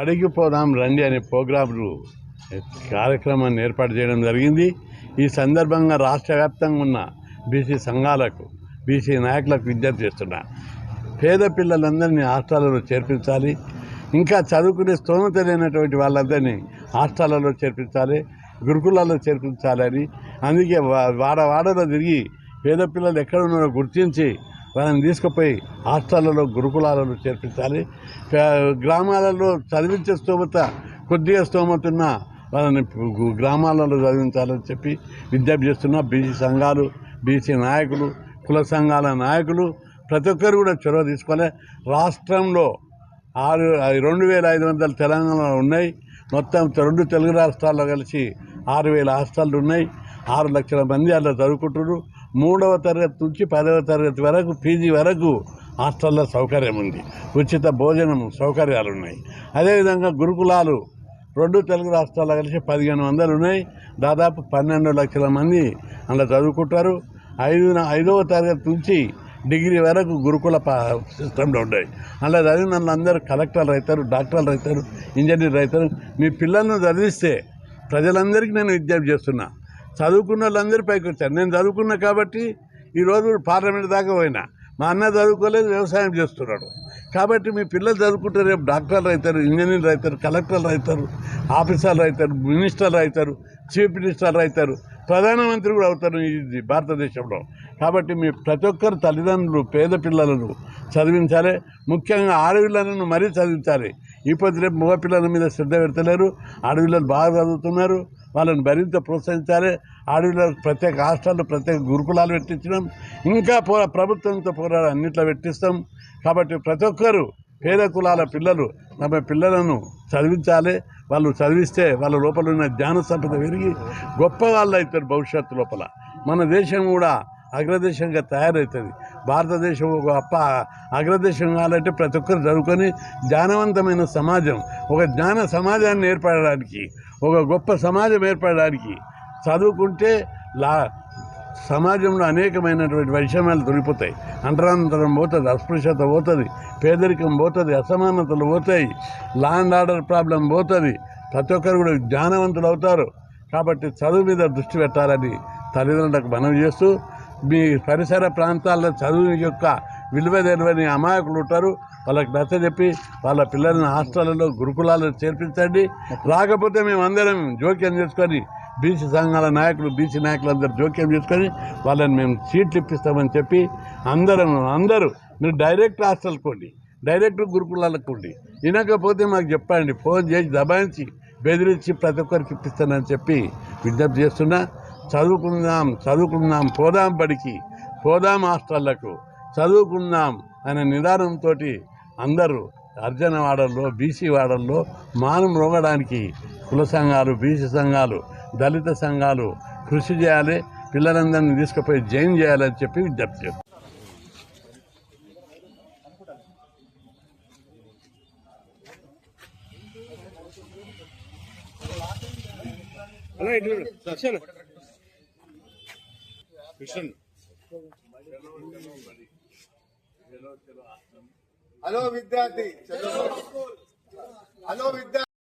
అడిగిపోదాం రండి అనే ప్రోగ్రాంలు కార్యక్రమాన్ని ఏర్పాటు చేయడం జరిగింది. ఈ సందర్భంగా రాష్ట్ర వ్యాప్తంగా ఉన్న బీసీ సంఘాలకు బీసీ నాయకులకు విజ్ఞప్తి చేస్తున్నా. పేద పిల్లలందరినీ హాస్టళ్ళలో చేర్పించాలి. ఇంకా చదువుకునే స్తోమత లేనటువంటి వాళ్ళందరినీ హాస్టళ్ళలో చేర్పించాలి గురుకులాల్లో చేర్పించాలని. అందుకే వా- వాడ వాడలో తిరిగి పేద పిల్లలు ఎక్కడ ఉన్నారో గుర్తించి వాళ్ళని తీసుకుపోయి హాస్టళ్ళలో గురుకులాలలో చేర్పించాలి. గ్రామాలలో చదివించే స్తోమత కొద్దిగా స్తోమత ఉన్న వాళ్ళని గ్రామాలలో చదివించాలని చెప్పి విజ్ఞప్తి బీసీ సంఘాలు బీసీ నాయకులు కుల సంఘాల నాయకులు ప్రతి ఒక్కరు కూడా చొరవ తీసుకోవాలి. రాష్ట్రంలో ఆరు రెండు వేల ఐదు వందల తెలంగాణలో ఉన్నాయి. మొత్తం రెండు తెలుగు రాష్ట్రాల్లో కలిసి ఆరు వేల హాస్టళ్ళు ఉన్నాయి. ఆరు లక్షల మంది అలా చదువుకుంటున్నారు. మూడవ తరగతి నుంచి పదవ తరగతి వరకు పీజీ వరకు హాస్టల్లో సౌకర్యం ఉంది. ఉచిత భోజనం సౌకర్యాలు ఉన్నాయి అదేవిధంగా గురుకులాలు రెండు తెలుగు రాష్ట్రాల్లో కలిసి పదిహేను వందలు ఉన్నాయి. దాదాపు పన్నెండు లక్షల మంది అందులో చదువుకుంటారు. ఐదు ఐదవ తరగతి నుంచి డిగ్రీ వరకు గురుకుల సిస్టంలో ఉన్నాయి. అలా చదివిన అందరూ కలెక్టర్లు అవుతారు డాక్టర్లు అవుతారు ఇంజనీర్లు అవుతారు. మీ పిల్లలను చదివిస్తే ప్రజలందరికీ నేను విజ్ఞప్తి చేస్తున్నా. చదువుకున్న వాళ్ళందరూ పైకి వచ్చారు. నేను చదువుకున్నా కాబట్టి ఈరోజు పార్లమెంట్ దాకా పోయినా. మా అన్న చదువుకోలేదు వ్యవసాయం చేస్తున్నాడు. కాబట్టి మీ పిల్లలు చదువుకుంటే రేపు డాక్టర్లు అవుతారు ఇంజనీర్లు అవుతారు కలెక్టర్లు అవుతారు ఆఫీసర్లు అవుతారు మినిస్టర్లు అవుతారు చీఫ్ మినిస్టర్లు అవుతారు ప్రధానమంత్రి కూడా అవుతారు ఈ భారతదేశంలో. కాబట్టి మీ ప్రతి ఒక్కరు తల్లిదండ్రులు పేద పిల్లలను చదివించాలి. ముఖ్యంగా ఆడపిల్లలను మరీ చదివించాలి. ఇప్పుడు రేపు మగ పిల్లల మీద శ్రద్ధ పెడతలేరు. ఆడపిల్లలు బాగా చదువుతున్నారు. వాళ్ళని మరింత ప్రోత్సహించాలి. ఆడపిల్లలకు ప్రత్యేక హాస్టళ్ళు ప్రత్యేక గురుకులాలు పెట్టించడం. ఇంకా పోరా ప్రభుత్వంతో పోరాడు అన్నిట్లో పెట్టిస్తాం. కాబట్టి ప్రతి ఒక్కరూ పేద కులాల పిల్లలు తమ పిల్లలను చదివించాలి. వాళ్ళు చదివిస్తే వాళ్ళ లోపల ఉన్న జ్ఞాన సంపద పెరిగి గొప్ప వాళ్ళు అవుతారు భవిష్యత్తు లోపల. మన దేశం కూడా అగ్రదేశంగా తయారవుతుంది భారతదేశం ఒక గొప్ప అగ్రదేశం కావాలంటే ప్రతి ఒక్కరు చదువుకొని జ్ఞానవంతమైన సమాజం ఒక జ్ఞాన సమాజాన్ని ఏర్పడడానికి ఒక గొప్ప సమాజం ఏర్పడడానికి చదువుకుంటే లా సమాజంలో అనేకమైనటువంటి వైషమ్యాలు తొలిపోతాయి అంటరాంతరం పోతుంది అస్పృశ్యత పోతుంది పేదరికం పోతుంది అసమానతలు పోతాయి లా అండ్ ఆర్డర్ ప్రాబ్లం పోతుంది. ప్రతి ఒక్కరు కూడా జ్ఞానవంతులు అవుతారు. కాబట్టి చదువు మీద దృష్టి పెట్టాలని తల్లిదండ్రులకు మనం చేస్తూ మీ పరిసర ప్రాంతాల్లో చదువు యొక్క విలువ తెలియని అమాయకులు ఉంటారు. వాళ్ళకి నచ్చ చెప్పి వాళ్ళ పిల్లల్ని హాస్టళ్ళలో గురుకులాల్లో చేర్పించండి. రాకపోతే మేమందరం జోక్యం చేసుకొని బీసీ సంఘాల నాయకులు బీసీ నాయకులందరూ జోక్యం చేసుకొని వాళ్ళని మేము సీట్లు ఇప్పిస్తామని చెప్పి అందరం అందరూ మీరు డైరెక్ట్ హాస్టల్కి ఉండి డైరెక్ట్ గురుకులాలకు ఉండి వినకపోతే మాకు చెప్పండి ఫోన్ చేసి దబాయించి బెదిరించి ప్రతి ఒక్కరికి ఇప్పిస్తానని చెప్పి విజ్ఞప్తి చేస్తున్నా. చదువుకుందాం చదువుకుందాం పోదాం బడికి పోదాం హాస్టళ్ళకు చదువుకుందాం అనే నిదానంతో అందరూ అర్జన వాడల్లో బీసీ వాడల్లో మానం రోగడానికి కుల సంఘాలు బీసీ సంఘాలు దళిత సంఘాలు కృషి చేయాలి పిల్లలందరినీ తీసుకుపోయి జైన్ చేయాలని చెప్పి విజ్ఞప్తి చేస్తున్నాను. అలా ఇటు చూడు. హలో విద్యార్థి హలో విద్యార్థి